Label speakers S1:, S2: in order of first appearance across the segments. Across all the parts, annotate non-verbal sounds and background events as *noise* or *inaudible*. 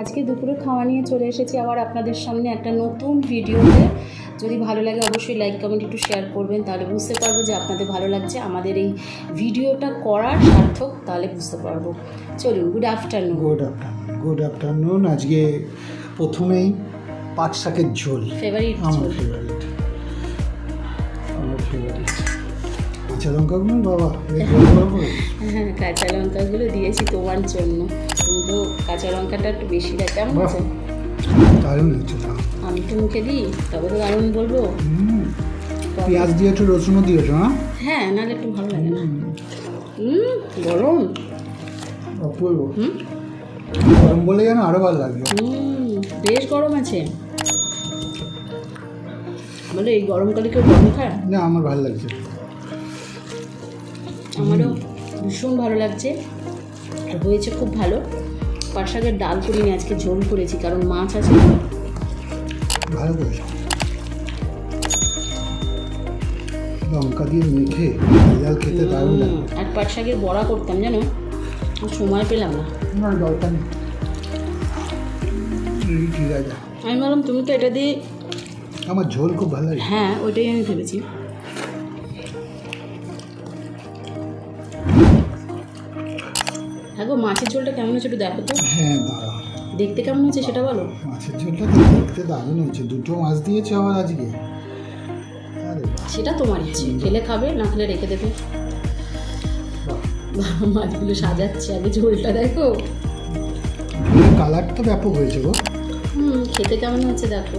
S1: আজকে দুপুরে খাওয়া নিয়ে চলে এসেছি আবার আপনাদের সামনে একটা নতুন ভিডিওতে। যদি ভালো লাগে অবশ্যই লাইক কমেন্ট একটু শেয়ার করবেন তাহলে বুঝতে পারব যে আপনাদের ভালো লাগছে। আমাদের এই ভিডিওটা করার সার্থক তাহলে বুঝতে পারব। চলুন good afternoon
S2: good afternoon good afternoon আজকে প্রথমেই পাট শাকের ঝোল।
S1: ফেভারিট
S2: আমার ফেভারিট আমার ফেভারিট আচ্ছা লঙ্কাগুলো বাবা *laughs*
S1: কাঁচা লঙ্কাগুলো দিয়েছি তোমার জন্য। কিন্তু কাঁচা লঙ্কাটা একটু বেশি দেয় কেমন আছে
S2: দারুণ হচ্ছে না
S1: আমি তো মুখে দিই তবে তো দারুণ বলব।
S2: পেঁয়াজ দিয়েছ রসুনও দিয়েছ হ্যাঁ?
S1: হ্যাঁ নাহলে একটু ভালো লাগে না। হুম। গরম।
S2: অপূর্ব
S1: হুম।
S2: গরম বলে যেন আরও ভালো লাগবে
S1: হুম বেশ গরম আছে। বলে এই গরমকালে কেউ গরম খায়?
S2: না আমার ভালো লাগছে
S1: আমারও ভীষণ ভালো লাগছে। আর হয়েছে খুব ভালো। পাট শাকের ডাল করিনি আজকে ঝোল করেছি কারণ মাছ আছে।
S2: ভালো করেছ। লঙ্কা দিয়ে মেখে খেতে দারুণ লাগে।
S1: আর পাট শাকের বড়া করতাম জানো? সময় পেলাম না।
S2: না দরকার নেই। ঠিক আছে।
S1: আমি ভাবলাম তুমি তো এটা দিয়ে
S2: আমার ঝোল খুব ভালো লাগে।
S1: হ্যাঁ ওইটাই আমি ভেবেছি। হ্যাঁ গো মাছের ঝোলটা কেমন হচ্ছে একটু দেখো তো।
S2: হ্যাঁ দাঁড়া
S1: দেখতে কেমন হচ্ছে সেটা বলো?
S2: মাছের ঝোলটা তো দেখতে দারুণ হয়েছে। দুটো মাছ দিয়েছে আবার আজকে।
S1: সেটা তোমার ইচ্ছে খেলে খাবে না খেলে রেখে দেবে। মাছগুলো সাজাচ্ছে। আগে ঝোলটা দেখো।
S2: কালার তো ব্যাপক হয়েছে গো।
S1: হুম খেতে কেমন হচ্ছে দেখো।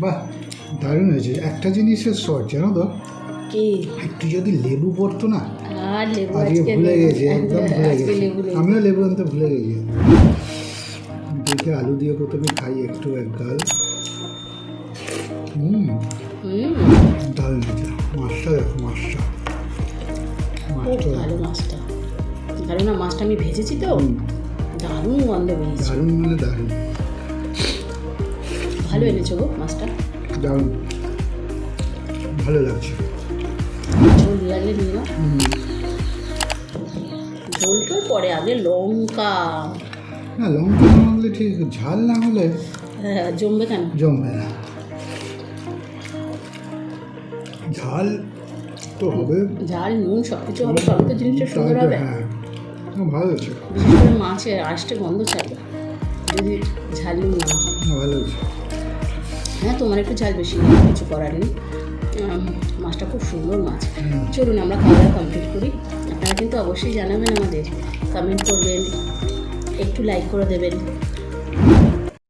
S2: বাহ দারুণ হয়েছে। একটা জিনিসের শর্ট জানো তো?
S1: কি?
S2: একটু যদি লেবু পড়তো না
S1: আর লেবু
S2: আজকে ভুলে। গেছি একদম ভুলে গেছি। আমিও লেবু আনতে ভুলে গেছি। দেখে আলু দিয়ে প্রথমে খাই একটু এক গাল। হুম। দারুণ হয়েছে। মাছটা দেখো মাছটা। মাছটা
S1: ভালো মাছটা। মাছটা আমি ভেজেছি তো? দারুণ গন্ধ বেরিয়েছে।
S2: দারুণ মানে দারুণ।
S1: ভালো এনেছো গো মাছটা?
S2: দারুণ। ভালো লাগছে।
S1: ঝোল লাগলে নিয়ে নাও। পরে আগে লঙ্কা।
S2: না লঙ্কা না হলে ঠিক ঝাল না হলে
S1: হ্যাঁ জমবে কেন?
S2: জমবে না। ঝাল তো হবে।
S1: ঝাল নুন সব কিছু হবে তবে তো জিনিসটা সুন্দর হবে।
S2: হ্যাঁ ভালো
S1: বিশেষ করে মাছের আষ্টে গন্ধ ছাড়বে। যদি ঝাল নুন না
S2: ভালো হয়েছে
S1: হ্যাঁ তোমার একটু ঝাল বেশি, কিছু করার নেই। মাছটা খুব সুন্দর মাছ। চলুন, আমরা খাওয়া দাওয়া কমপ্লিট করি। আপনারা কিন্তু অবশ্যই জানাবেন আমাদের। কমেন্ট করবেন, একটু লাইক করে দেবেন।